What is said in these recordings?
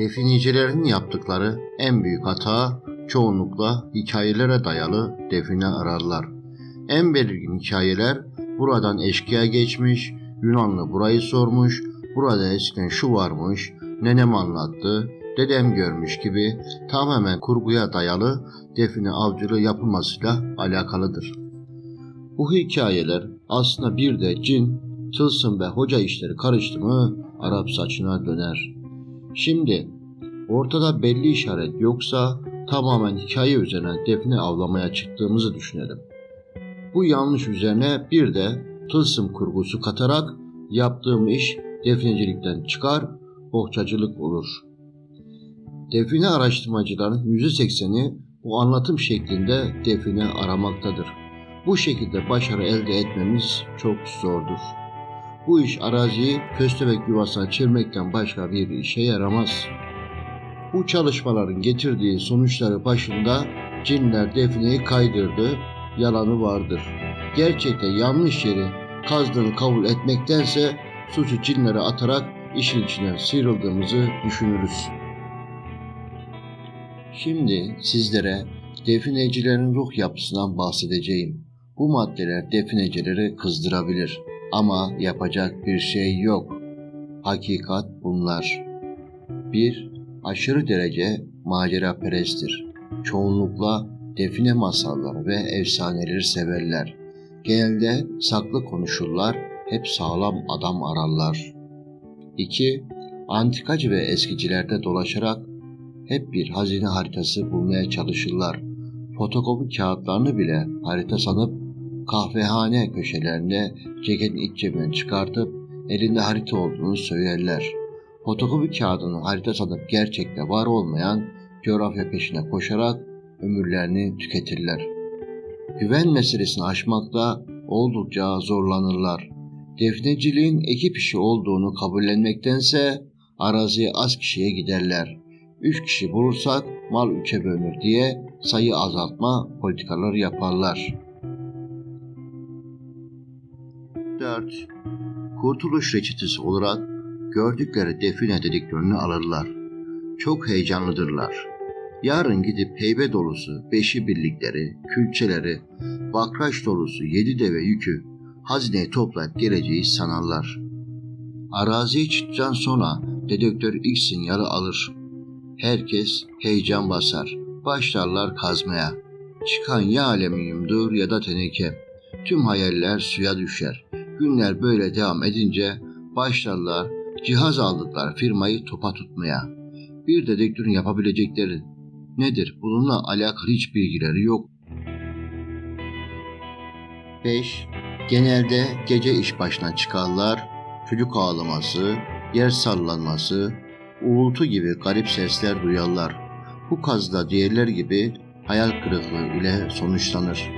Definicilerin yaptıkları en büyük hata çoğunlukla hikayelere dayalı define ararlar. En belirgin hikayeler buradan eşkıya geçmiş, Yunanlı burayı sormuş, burada eskiden şu varmış, nenem anlattı, dedem görmüş gibi tamamen kurguya dayalı define avcılığı yapılmasıyla alakalıdır. Bu hikayeler aslında bir de cin, tılsım ve hoca işleri karıştı mı Arap saçına döner. Şimdi ortada belli işaret yoksa tamamen hikaye üzerine define avlamaya çıktığımızı düşünelim. Bu yanlış üzerine bir de tılsım kurgusu katarak yaptığım iş definecilikten çıkar, bohçacılık olur. Define araştırmacıların %80'i bu anlatım şeklinde define aramaktadır. Bu şekilde başarı elde etmemiz çok zordur. Bu iş araziyi köstebek yuvasına çevirmekten başka bir işe yaramaz. Bu çalışmaların getirdiği sonuçları başında cinler defineyi kaydırdı, yalanı vardır. Gerçekte yanlış yeri kazdığını kabul etmektense suçu cinlere atarak işin içinden sıyrıldığımızı düşünürüz. Şimdi sizlere definecilerin ruh yapısından bahsedeceğim. Bu maddeler definecileri kızdırabilir ama yapacak bir şey yok. Hakikat bunlar. 1. Aşırı derece macera peresttir. Çoğunlukla define masalları ve efsaneleri severler. Genelde saklı konuşurlar, hep sağlam adam ararlar. 2. Antikacı ve eskicilerde dolaşarak hep bir hazine haritası bulmaya çalışırlar. Fotokopi kağıtlarını bile harita sanıp kahvehane köşelerinde ceketin iç cebinden çıkartıp elinde harita olduğunu söylerler. Fotokopi kağıdını harita sanıp gerçekte var olmayan coğrafya peşine koşarak ömürlerini tüketirler. Güven meselesini aşmakta oldukça zorlanırlar. Defneciliğin ekip işi olduğunu kabullenmektense araziye az kişiye giderler. Üç kişi bulursak mal üçe bölünür diye sayı azaltma politikaları yaparlar. 4. Kurtuluş reçetesi olarak gördükleri define dediklerini alırlar. Çok heyecanlıdırlar. Yarın gidip heybe dolusu beşi birlikleri, külçeleri, bakraç dolusu yedi deve yükü hazineyi toplayıp geleceği sanarlar. Araziye çıktıktan sonra dedektör ilk sinyali alır. Herkes heyecan basar. Başlarlar kazmaya. Çıkan ya alüminyumdur ya da teneke. Tüm hayaller suya düşer. Günler böyle devam edince başlarlar cihaz aldıkları firmayı topa tutmaya. Bir dedektörün yapabilecekleri nedir? Bununla alakalı hiç bilgileri yok. 5. Genelde gece iş başına çıkarlar. Çocuk ağlaması, yer sallanması, uğultu gibi garip sesler duyarlar. Bu kazda diğerler gibi hayal kırıklığı ile sonuçlanır.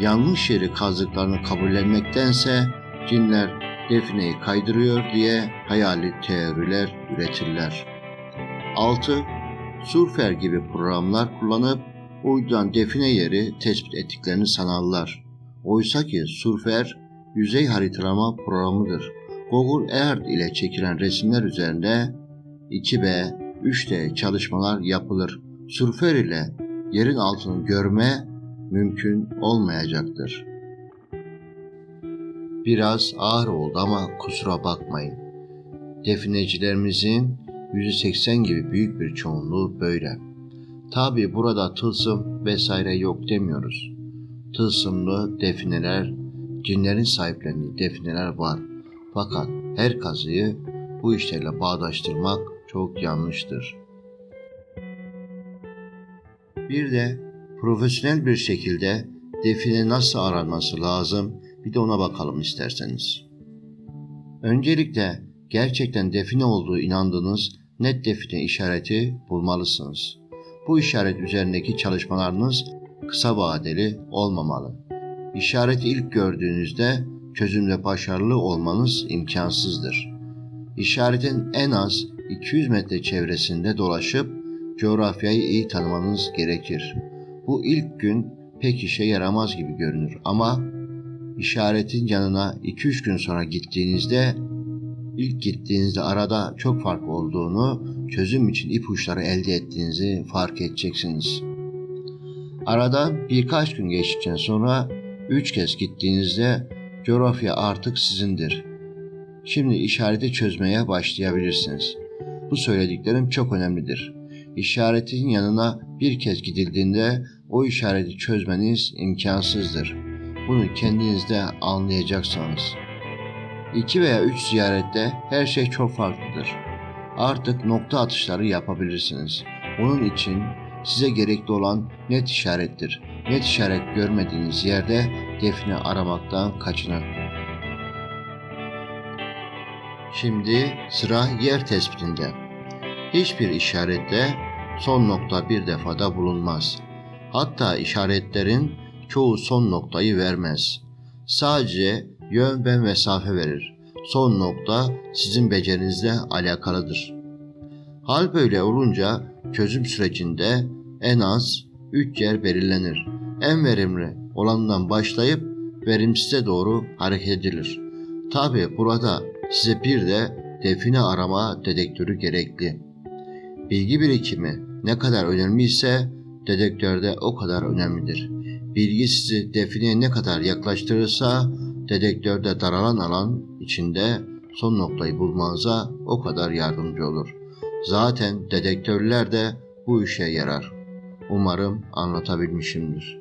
Yanlış yeri kazdıklarını kabullenmektense cinler defineyi kaydırıyor diye hayali teoriler üretirler. 6. Surfer gibi programlar kullanıp uydudan define yeri tespit ettiklerini sanarlar. Oysa ki Surfer yüzey haritalama programıdır. Google Earth ile çekilen resimler üzerinde 2B, 3D çalışmalar yapılır. Surfer ile yerin altını görme mümkün olmayacaktır. Biraz ağır oldu ama kusura bakmayın. Definecilerimizin %80 gibi büyük bir çoğunluğu böyle. Tabi burada tılsım vesaire yok demiyoruz. Tılsımlı defineler, cinlerin sahiplendiği defineler var. Fakat her kazıyı bu işlerle bağdaştırmak çok yanlıştır. Bir de profesyonel bir şekilde define nasıl aranması lazım bir de ona bakalım isterseniz. Öncelikle gerçekten define olduğu inandığınız net define işareti bulmalısınız. Bu işaret üzerindeki çalışmalarınız kısa vadeli olmamalı. İşareti ilk gördüğünüzde çözümde başarılı olmanız imkansızdır. İşaretin en az 200 metre çevresinde dolaşıp coğrafyayı iyi tanımanız gerekir. Bu ilk gün pek işe yaramaz gibi görünür ama işaretin yanına 2-3 gün sonra gittiğinizde ilk gittiğinizde arada çok fark olduğunu, çözüm için ipuçları elde ettiğinizi fark edeceksiniz. Arada birkaç gün geçtikten sonra üç kez gittiğinizde coğrafya artık sizindir. Şimdi işareti çözmeye başlayabilirsiniz. Bu söylediklerim çok önemlidir. İşaretin yanına bir kez gidildiğinde o işareti çözmeniz imkansızdır. Bunu kendinizde anlayacaksınız. İki veya üç ziyarette her şey çok farklıdır. Artık nokta atışları yapabilirsiniz. Onun için size gerekli olan net işarettir. Net işaret görmediğiniz yerde define aramaktan kaçının. Şimdi sıra yer tespitinde. Hiçbir işarette son nokta bir defada bulunmaz. Hatta işaretlerin çoğu son noktayı vermez. Sadece yön ve mesafe verir. Son nokta sizin becerinizle alakalıdır. Hal böyle olunca çözüm sürecinde en az 3 yer belirlenir. En verimli olandan başlayıp verimsize doğru hareket edilir. Tabi burada size bir de define arama dedektörü gerekli. Bilgi birikimi ne kadar önemliyse dedektörde o kadar önemlidir. Bilgi sizi defineye ne kadar yaklaştırırsa dedektörde daralan alan içinde son noktayı bulmanıza o kadar yardımcı olur. Zaten dedektörler de bu işe yarar. Umarım anlatabilmişimdir.